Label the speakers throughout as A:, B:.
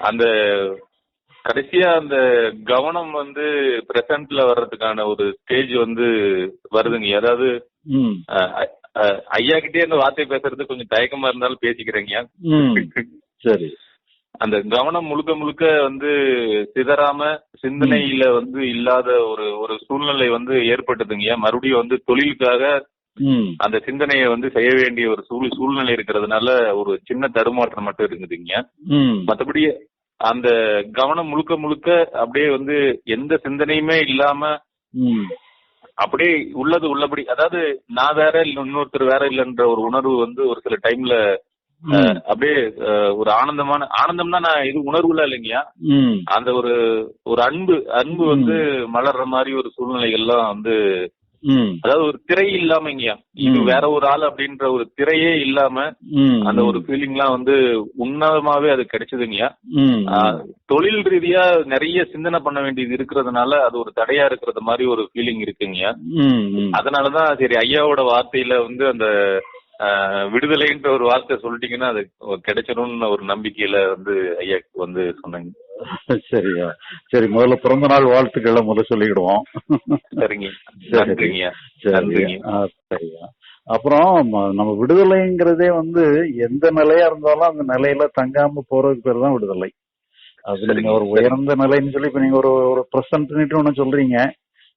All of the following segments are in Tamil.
A: அந்த கடைசியா அந்த கவனம் வந்து பிரசன்ட்ல வர்றதுக்கான ஒரு ஸ்டேஜ் வந்து வருதுங்க. அதாவது ஐயா கிட்டே இந்த வார்த்தை பேசுறது கொஞ்சம் தயக்கமா இருந்தாலும் பேசிக்கிறேங்க.
B: சரி.
A: அந்த கவனம் முழுக்க முழுக்க வந்து சிதறாம சிந்தனையில வந்து இல்லாத ஒரு ஒரு சூழ்நிலை வந்து ஏற்பட்டதுங்க. மறுபடியும் வந்து தொழிலுக்காக அந்த சிந்தனையை வந்து செய்ய வேண்டிய ஒரு சூழ் சூழ்நிலை இருக்கிறதுனால ஒரு சின்ன தடுமாற்றம் மட்டும் இருக்குதுங்க மற்றபடி அந்த கவனம் முழுக்க முழுக்க அப்படியே வந்து எந்த சிந்தனையுமே இல்லாம அப்படியே உள்ளது உள்ளபடி அதாவது நான் வேற இல்ல இன்னொருத்தர் வேற இல்லைன்ற ஒரு உணர்வு வந்து ஒரு சில டைம்ல அப்படியே ஒரு ஆனந்தமான ஆனந்தம்னா நான் இது உணர்வுல இல்லைங்கய்யா
B: ம்.
A: அந்த ஒரு ஒரு அன்பு அன்பு வந்து மலர்ற மாதிரி ஒரு சூழ்நிலைகள்லாம் வந்து அதாவது ஒரு திரை இல்லாமங்கய்யா. இது
B: ம்.
A: வேற ஒரு ஆள் அப்படின்ற ஒரு திரையே இல்லாம அந்த ஒரு ஃபீலிங்லாம் வந்து உன்னதமாவே அது ஆஹ், தொழில் ரீதியா நிறைய சிந்தனை பண்ண வேண்டியது இருக்கிறதுனால அது ஒரு தடையா இருக்கிறது மாதிரி ஒரு ஃபீலிங்
B: ம்
A: அதனாலதான் சரி ஐயாவோட வார்த்தையில வந்து அந்த விடுதலைன்ற ஒரு வார்த்தை சொல்லிட்டீங்கன்னா அது கிடைச்சிடும்னு ஒரு நம்பிக்கையில வந்து ஐயாக்கு வந்து சொன்னேங்க.
B: சரியா. சரி முதல்ல பிறந்த நாள் வாழ்த்துக்களை முதல்ல சொல்லிக்கிடுவோம்.
A: சரிங்க.
B: சரி.
A: நன்றிங்கய்யா
B: சரி
A: நன்றிங்க.
B: ஆ, சரியா. அப்புறம் நம்ம விடுதலைங்கிறதே வந்து எந்த நிலையா இருந்தாலும் அந்த நிலையில தங்காம போறதுக்கு பேர் தான் விடுதலை. அது நீங்க
A: சரிங்க,
B: ஒரு. உயர்ந்த நிலைன்னு சொல்லி இப்ப நீங்க ஒரு ஒரு பிரசன்ட்னுட்டு ஒண்ணு சொல்றீங்க.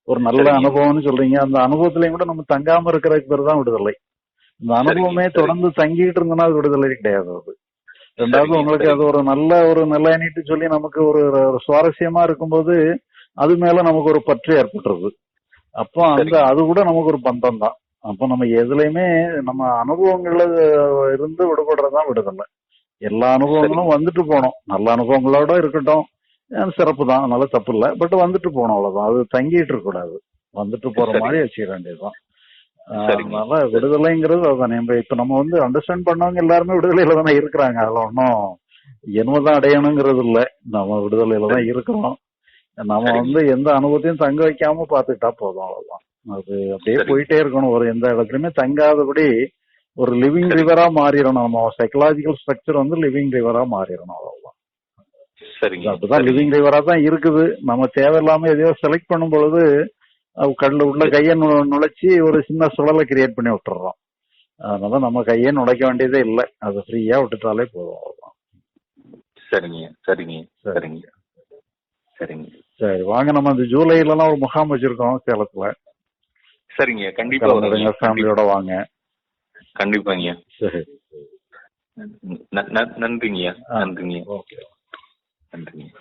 B: ஒரு நல்ல
A: சரிங்க.
B: அனுபவம்னு சொல்றீங்க. அந்த அனுபவத்திலயும் கூட நம்ம தங்காம இருக்கிறதுக்கு பேர் தான் விடுதலை. இந்த அனுபவமே
A: சரிங்க.
B: தொடர்ந்து தங்கிட்டு இருந்தோம்னா அது விடுதலை கிடையாது அது. ரெண்டாவது உங்களுக்கு அது ஒரு நல்ல ஒரு நிலைன்னுட்டு சொல்லி நமக்கு ஒரு சுவாரஸ்யமா இருக்கும்போது அது மேல நமக்கு ஒரு பற்று ஏற்பட்டுருது. அப்போ அந்த. அது கூட நமக்கு ஒரு பந்தம் தான். அப்போ நம்ம எதுலையுமே நம்ம அனுபவங்கள்ல இருந்து விடுபடுறதுதான் விடுதலை. எல்லா அனுபவங்களும் வந்துட்டு போனோம். நல்ல அனுபவங்களோட இருக்கட்டும். சிறப்பு தான். அதனால தப்பு இல்லை. பட் வந்துட்டு போனோம் அவ்வளவுதான். அது தங்கிட்டு இருக்க கூடாது. வந்துட்டு போற. மாதிரி வச்சுக்க வேண்டியதுதான். அதனால விடுதலைங்கிறது அதுதான். இப்ப நம்ம வந்து அண்டர்ஸ்டாண்ட் பண்ணவங்க எல்லாருமே விடுதலையில தானே இருக்கிறாங்க. அதுல ஒன்றும் என்னதான் அடையணுங்கிறது இல்ல. நம்ம விடுதலையில தான் இருக்கிறோம். நம்ம. வந்து எந்த அனுபவத்தையும் தங்க வைக்காம பாத்துக்கிட்டா போதும் அவ்வளவுதான். அது அப்படியே. போயிட்டே இருக்கணும். ஒரு எந்த இடத்துலயுமே தங்காதபடி ஒரு லிவிங். ரிவரா மாறிடணும். நம்ம சைக்கலாஜிக்கல் ஸ்ட்ரக்சர் வந்து லிவிங் ரிவரா மாறிடணும் அவ்வளவுதான்.
A: சரிங்க.
B: அப்படிதான் லிவிங் ரிவரா தான் இருக்குது. நம்ம தேவையில்லாம எதையோ செலக்ட் பண்ணும் பொழுது கல்ல உள்ள கையை நு- நுழைச்சி ஒரு சின்ன சுழலை கிரியேட் பண்ணி விட்டுறோம். அதனால நம்ம கையை நுழைக்க வேண்டியதே இல்லை. அது ஃப்ரீயா விட்டுட்டாலே போதும் அவ்வளவுதான்.
A: சரிங்க சரிங்க
B: சரி.
A: சரிங்க சரிங்க.
B: சரி வாங்க நம்ம இந்த ஜூலைலலாம் ஒரு முகாம் வச்சிருக்கோம் சேலத்துல
A: சரிங்க கண்டிப்பா வரேங்க.
B: ஃபேமிலியோட வாங்க.
A: கண்டிப்பாங்க.
B: சரி.
A: நன்றிங்கய்யா நன்றிங்க.
B: ஓகே.
A: நன்றிங்க.